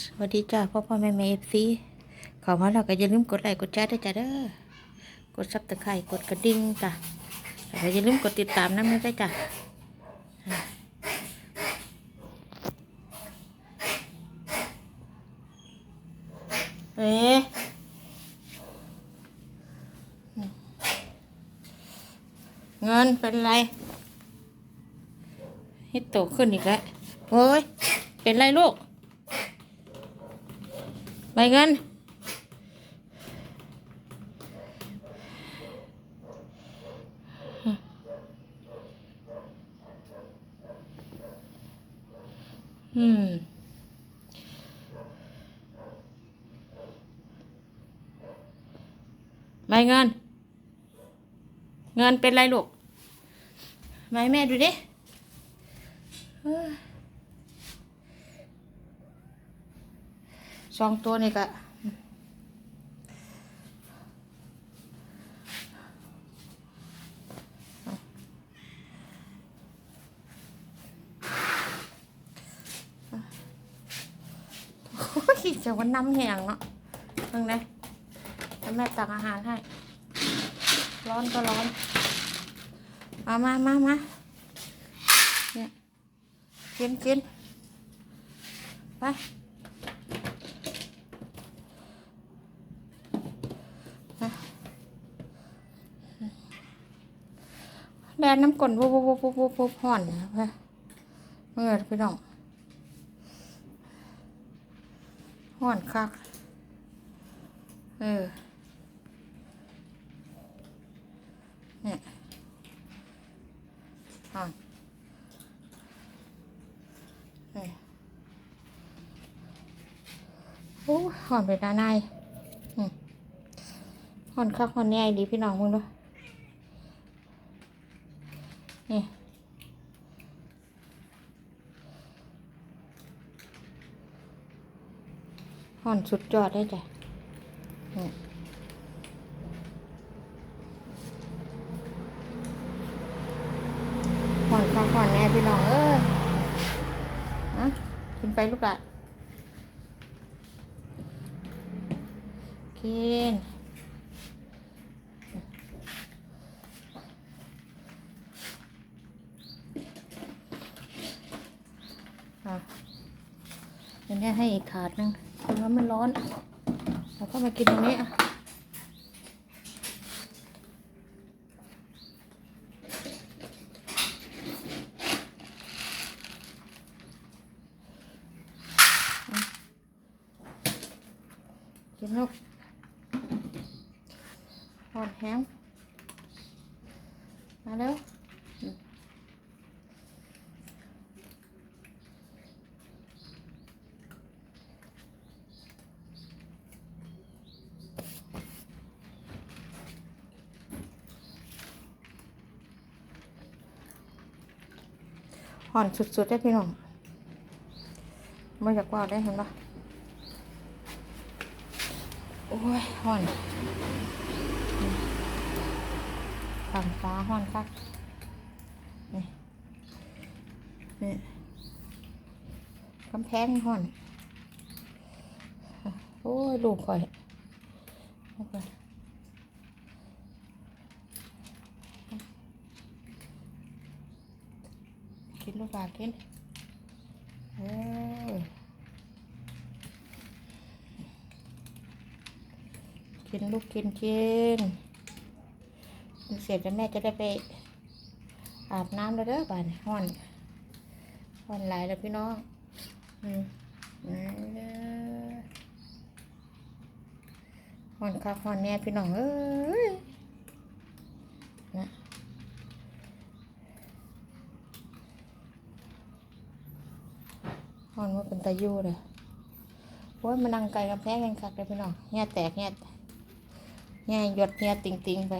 สวัสดีจ้าพ่อพ่อแม่แม่เอฟซีข้ามาแล้วก็อย่าลืมกดไลค์กดแชร์ด้วยจ้าเด้อกดซับตะไคร้กดกระดิ่งจ้ะแล้วก็อย่าลืมกดติดตามน้ำด้จ้ะเอ๊ะเงินเป็นไรให้โตขึ้นอีกแล้วโอ้ยเป็นไรลูก ใบเงิน อืมใบเงิน เงินเป็นไรลูกใบแม่ดูดิเอ้ย สองตัวนี่ก็โอ้ยจะวันน้ำแห้งเนาะนึงนะแล้วแม่ตักอาหารให้ ร้อนก็ร้อน มามามามาเนี่ยกินกินไป นน้ำกลนวุบวุบวุบวุบวุบวุบห่อนนะเพื่อเมื่อพี่น้องห่อนคัก เออเนี่ยห่อนเนี่ยโอ้ห่อนไปด้านในห่อนคักห่อนแน่ดีพี่น้องมึงด้วย นี่ห่ อนสุดยอดได้จ้ะนี่ห่อนข้างห่อนแน่พี่น้องเอ้ยนะกินไปลูกอะกินอะเดี๋ยวนี้ให้อีกถาดนึง ราะว่ามันร้อนแล้วก็มากินตรงนี้อะกินลูกหอดแห้งมาแล้ว ห่อนสุดๆได้พี่น้องไม่อยากว่าได้เห็นปะโอ้ยห่อนฝั่งฟ้าห่อนคักนี่นี่กำแพงห่อน โอ้ยลูกข่อยลูกข่อย กินลูกปลากินเออกินลูกกินกินเสร็จแล้วแม่จะได้ไปอาบน้ำแล้วเด้อป่านห้อนห้อนหลายแล้วพี่น้องอืมห้อนคักห้อนแน่พี่น้องเอ้ยนะ ฮอนว่าเป็นตายู่เลยโอ้ยมันนั่งไกลกับแพ้กันคักเลยพี่น้องเงี้ยแตกเงี้ยเงี้ยหยดเงี้ยติงติงไป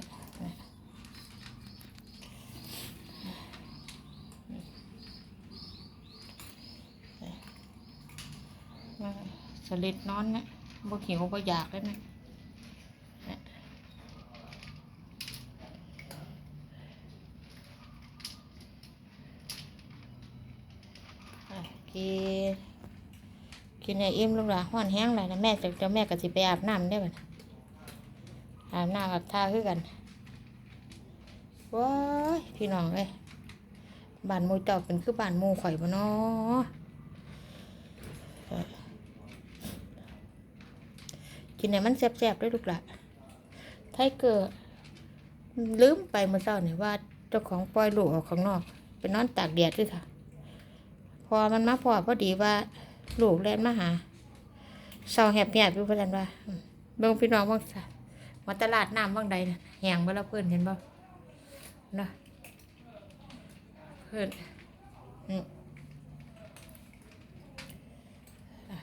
สลิดนอนนะบ่หิวบ่อยากเลยนะเนี่ย อ่กินกินไออิ่มลูกหลานห้อนแห้งเลยนะแม่จะจะแม่ก็สิไปอาบน้ำได้บ่นอาบน้ำอาบท่าคือกันว้ายพี่น้องเอ้ยบ้านมูเจ้าเป็นคือบ้านมูข่อยบ่เนาะเอกินไหนมันแซ่บๆด้วยลูกหลาไทเกอร์ลืมไปเมื่อเช้าเนี่ยว่าเจ้าของปล่อยลูกออกข้างนอกไปนอนตากแดดด้วยค่ะ อมันมาพอพอดีว่าลูกเล่นมาหาเศร้าแหบแหบอยู่เพื่อนว่าเบิ่งพี่น้องบ้างจ้ะมาตลาดน้ำบ้างใดแหงบ่ละเพื่อนเห็นบ่เนาะเพื่อนอืมอะ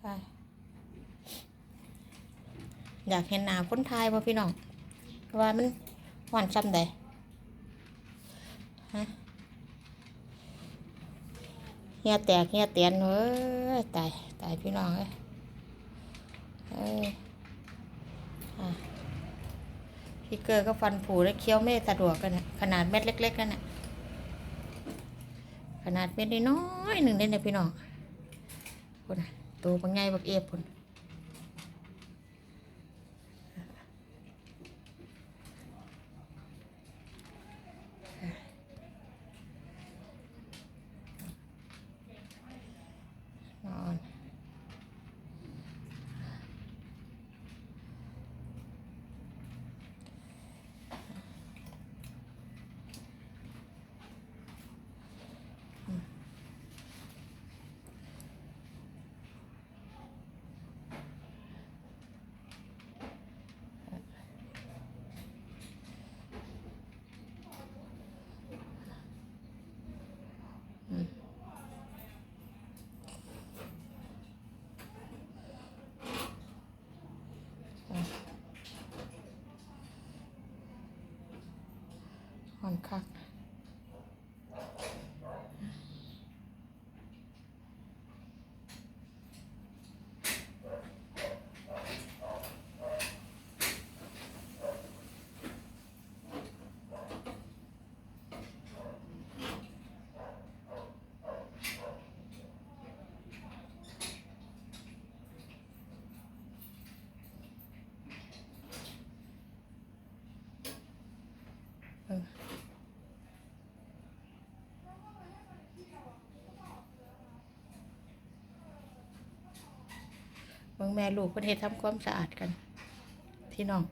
ไปอยากเห็นหน้าคนไทยบ่พี่น้องว่ามันหวานซ้ำใดฮะ เฮียแตกเฮียเตียนเฮ้ยตายตายพี่น้องเอ้ยเอ้ยพี่เกอร์ก็ฟันผูแล้วเคี้ยวไม่สะดวกกันนะขนาดเม็ดเล็ก ๆ กันน่ะขนาดเม็ดน้อยหนึ่งเด่นนะพี่น้องคนะตัวบางไงบักเอฟคนอน นอนคักเบิ่งแม่ลูกเพิ่นเฮ็ดทำความสะอาดกัน พี่น้อง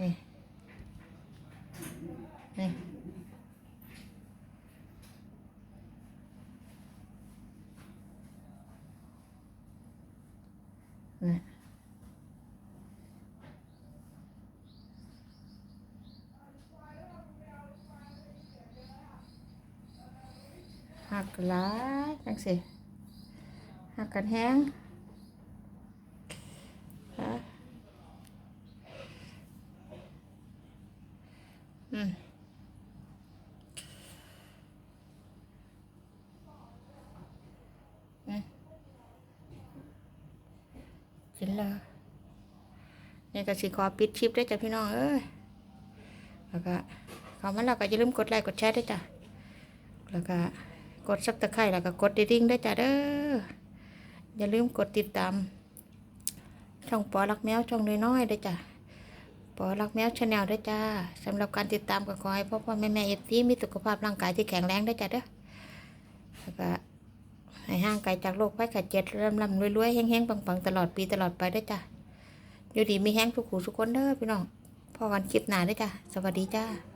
นี่นี่นี่ หักหลายจังสิหักกันแห้งฮะอืมกินแล้วนี่ก็สิขอปิดคลิปได้จ้ะพี่น้องเอ้ยแล้วก็ขอมาแล้วก็อย่าลืมกดไลค์กดแชร์ด้วยจ้ะแล้วก็ กดซับตะไคร้แล้วก็กดดิ่งๆด้จ้ะเด้ออย่าลืมกดติดตาม ช่องปอรักแมวช่องน้อยๆด้วยจ้ะปอรักแมวชาแนลด้วยจ้าสำหรับการติดตามก็ขอให้พ่อพ่อแม่แม่เอฟซีมีสุขภาพร่างกายที่แข็งแรงได้จ้ะเด้อแล้วก็ให้ห่างไกลจากโรคภัยไข้เจ็บร่ำร่ำรวยๆแห้งๆปังๆ ตลอดปีตลอดไปได้จ้ะอยู่ดีมีแห้งทุกขูทุกคนเด้อพี่น้องพอกันคลิปหน้าด้จ้ะสวัสดีจ้า